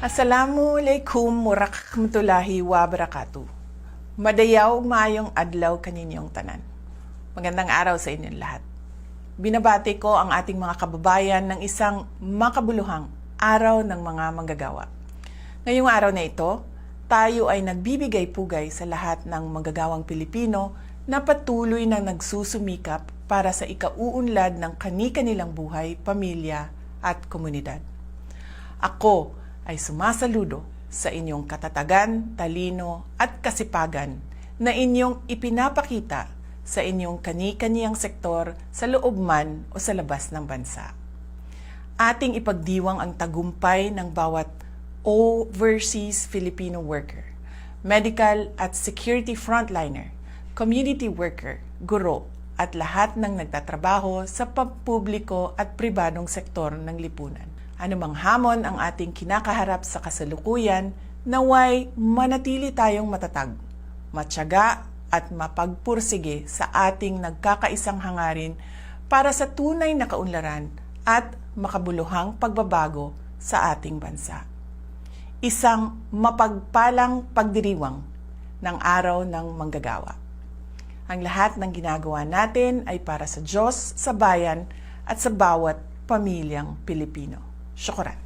Assalamualaikum warahmatullahi wabarakatuh. Madayaw mayong adlaw kaninyong tanan. Magandang araw sa inyong lahat. Binabati ko ang ating mga kababayan ng isang makabuluhang araw ng mga manggagawa. Ngayong araw na ito, tayo ay nagbibigay pugay sa lahat ng manggagawang Pilipino na patuloy na nagsusumikap para sa ikauunlad ng kani-kanilang buhay, pamilya at komunidad. Ako ay sumasaludo sa inyong katatagan, talino at kasipagan na inyong ipinapakita sa inyong kani-kaniyang sektor sa loob man o sa labas ng bansa. Ating ipagdiwang ang tagumpay ng bawat overseas Filipino worker, medical at security frontliner, community worker, guro, at lahat ng nagtatrabaho sa pampubliko at pribadong sektor ng lipunan. Anumang hamon ang ating kinakaharap sa kasalukuyan, naway manatili tayong matatag, matyaga at mapagpursige sa ating nagkakaisang hangarin para sa tunay na kaunlaran at makabuluhang pagbabago sa ating bansa. Isang mapagpalang pagdiriwang ng araw ng manggagawa. Ang lahat ng ginagawa natin ay para sa Diyos, sa bayan at sa bawat pamilyang Pilipino. llora.